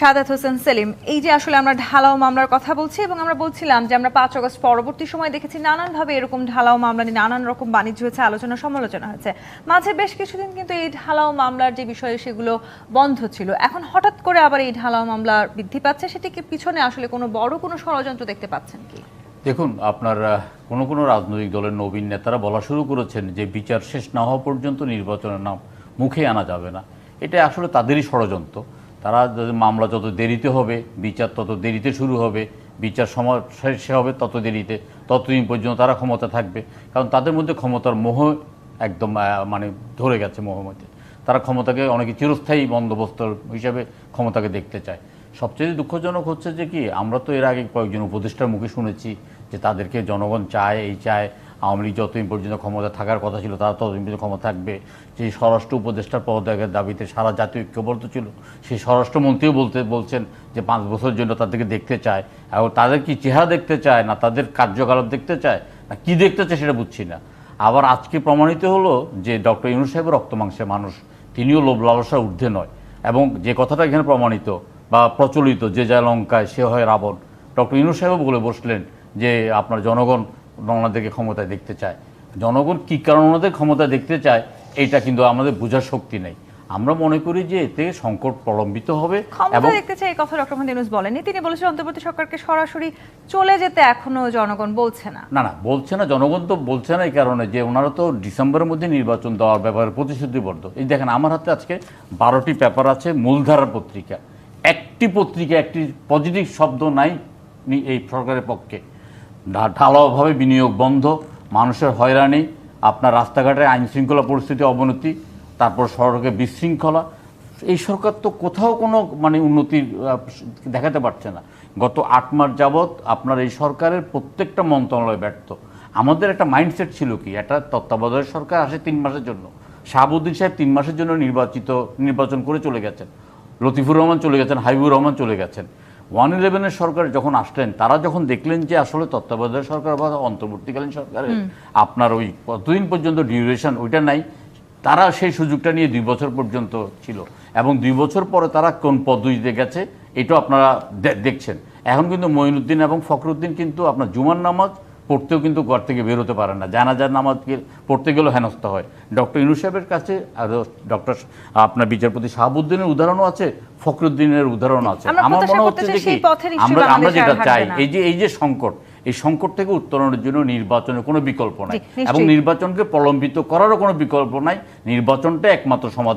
সাদাত হোসেন সেলিম, এই যে আসলে আমরা ঢালাও মামলার কথা বলছি এবং আমরা বলছিলাম যে আমরা পাঁচ অগস্ট পরবর্তী সময় দেখেছি নানানভাবে এরকম ঢালাও মামলা নিয়ে নানান রকম বাণিজ্য হয়েছে, আলোচনা সমালোচনা হয়েছে। মাঝে বেশ কিছুদিন কিন্তু এই ঢালাও মামলার যে বিষয় সেগুলো বন্ধ ছিল। এখন হঠাৎ করে আবার এই ঢালাও মামলা বৃদ্ধি পাচ্ছে সেটিকে পিছনে আসলে কোনো বড় কোনো ষড়যন্ত্র দেখতে পাচ্ছেন কি? দেখুন, আপনার কোনো কোনো রাজনৈতিক দলের নবীন নেতারা বলা শুরু করেছেন যে বিচার শেষ না হওয়া পর্যন্ত নির্বাচনের নাম মুখে আনা যাবে না। এটা আসলে তাদেরই ষড়যন্ত্র। তারা যদি মামলা যত দেরিতে হবে, বিচার তত দেরিতে শুরু হবে, বিচার সময় শেষ হবে তত দেরিতে, ততদিন পর্যন্ত তারা ক্ষমতা থাকবে। কারণ তাদের মধ্যে ক্ষমতার মোহ একদম মানে ধরে গেছে মোহের মধ্যে। তারা ক্ষমতাকে অনেকে চিরস্থায়ী বন্দোবস্ত হিসাবে ক্ষমতাকে দেখতে চায়। সবচেয়ে দুঃখজনক হচ্ছে যে কি, আমরা তো এর আগে কয়েকজন উপদেষ্টার মুখে শুনেছি যে তাদেরকে জনগণ চায়, এই চায়। আওয়ামী লীগ যতদিন পর্যন্ত ক্ষমতা থাকার কথা ছিল, তারা ততদিন পর্যন্ত ক্ষমতা থাকবে। যে স্বরাষ্ট্র উপদেষ্টার পদত্যাগের দাবিতে সারা জাতীয় ঐক্যবদ্ধ ছিল। সেই স্বরাষ্ট্রমন্ত্রীও বলতে, বলছেন যে পাঁচ বছরের জন্য তাদেরকে দেখতে চায়। এবং তাদের কি চেহারা দেখতে চায়, না তাদের কার্যকলাপ দেখতে চায়, না কি দেখতে চায় সেটা বুঝছি না। আবার আজকে প্রমাণিত হলো যে ডক্টর ইউনুস সাহেব রক্ত মাংসের মানুষ, তিনিও লোভ লালসার ঊর্ধ্বে নয়। এবং যে কথাটা এখানে প্রমাণিত বা প্রচলিত, যে যায় লঙ্কায় সে হয় রাবণ, ডক্টর ইউনুস সাহেব বলে বসলেন যে আপনার জনগণ ওনাদেরকে ক্ষমতায় দেখতে চায়। জনগণ কী কারণ ওনাদের ক্ষমতায় দেখতে চায় এটা কিন্তু আমাদের বোঝার শক্তি নেই। আমরা মনে করি যে এতে সংকট প্রলম্বিত হবে ক্ষমতা এবং দেখতে চাই এই কথা ডক্টর মোহাম্মদ বলেনি তিনি বলেছেন অন্তর্বর্তী সরকারকে সরাসরি চলে যেতে এখনও জনগণ বলছে না। না না বলছে না জনগণ তো বলছে না এই কারণে যে ওনারা তো ডিসেম্বরের মধ্যে নির্বাচন দেওয়ার ব্যাপারে প্রতিশ্রুতিবদ্ধ। এই দেখেন আমার হাতে আজকে বারোটি পেপার আছে মূলধারার পত্রিকা। একটি পত্রিকা একটি পজিটিভ শব্দ নাই এই সরকারের পক্ষে। ঢালাওভাবে বিনিয়োগ বন্ধ, মানুষের হয়রানি, আপনার রাস্তাঘাটে আইন শৃঙ্খলা পরিস্থিতি অবনতি, তারপর সড়কে বিশৃঙ্খলা। এই সরকার তো কোথাও কোনো মানে উন্নতি দেখাতে পারছে না। গত আট মাস যাবৎ আপনার এই সরকারের প্রত্যেকটা মন্ত্রণালয় ব্যর্থ। আমাদের একটা মাইন্ডসেট ছিল কি? একটা তত্ত্বাবধায়ক সরকার আসে তিন মাসের জন্য। শাহাবুদ্দিন সাহেব তিন মাসের জন্য নির্বাচিত, নির্বাচন করে চলে গেছেন। লতিফুর রহমান চলে গেছেন, হাবিবুর রহমান চলে গেছেন। ওয়ান ইলেভেনের সরকার যখন আসলেন তারা যখন দেখলেন যে আসলে তত্ত্বাবধায়ক সরকার বা অন্তর্বর্তীকালীন সরকারের আপনার ওই কতদিন পর্যন্ত ডিউরেশন ওইটা নাই তারা সেই সুযোগটা নিয়ে দুই বছর পর্যন্ত ছিল। এবং দুই বছর পরে তারা কোন পদ্ধতিতে গেছে এটাও আপনারা দেখছেন। এখন কিন্তু মঈনুদ্দিন এবং ফখরুদ্দিন কিন্তু আপনার জুমার নামাজ পড়তেও কিন্তু ঘর থেকে বেরোতে পারে না। জানাজার নামাজকে পড়তে গেলেও হেনস্থা হয়। ডক্টর ইনু সাহেবের কাছে আর ডক্টর আপনার বিচারপতি শাহাবুদ্দিনের উদাহরণও আছে ফখরুদ্দিনের উদাহরণও আছে। আমার মনে হচ্ছে যে কি? আমরা আমরা যেটা চাই এই যে এই যে সংকট এই সংকট থেকে উত্তরণের জন্য নির্বাচনের কোনো বিকল্প নাই। এবং নির্বাচনকে প্রলম্বিত করারও কোনো বিকল্প নাই। নির্বাচনটা একমাত্র সমাধান।